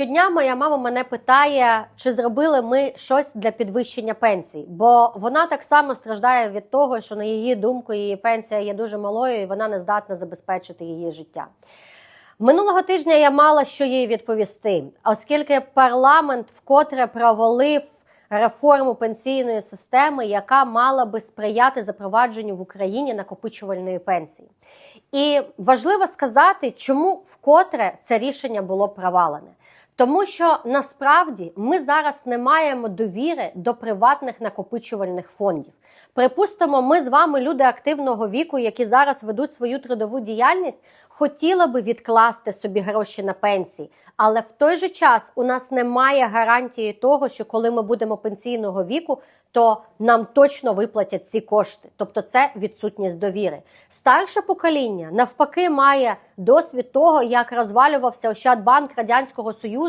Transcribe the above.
Щодня моя мама мене питає, чи зробили ми щось для підвищення пенсій, бо вона так само страждає від того, що на її думку її пенсія є дуже малою і вона не здатна забезпечити її життя. Минулого тижня я мала що їй відповісти, оскільки парламент вкотре провалив реформу пенсійної системи, яка мала би сприяти запровадженню в Україні накопичувальної пенсії. І важливо сказати, чому вкотре це рішення було провалене. Тому що насправді ми зараз не маємо довіри до приватних накопичувальних фондів. Припустимо, ми з вами, люди активного віку, які зараз ведуть свою трудову діяльність, хотіли би відкласти собі гроші на пенсії, але в той же час у нас немає гарантії того, що коли ми будемо пенсійного віку, то нам точно виплатять ці кошти. Тобто це відсутність довіри. Старше покоління навпаки має досвід того, як розвалювався Ощадбанк Радянського Союзу.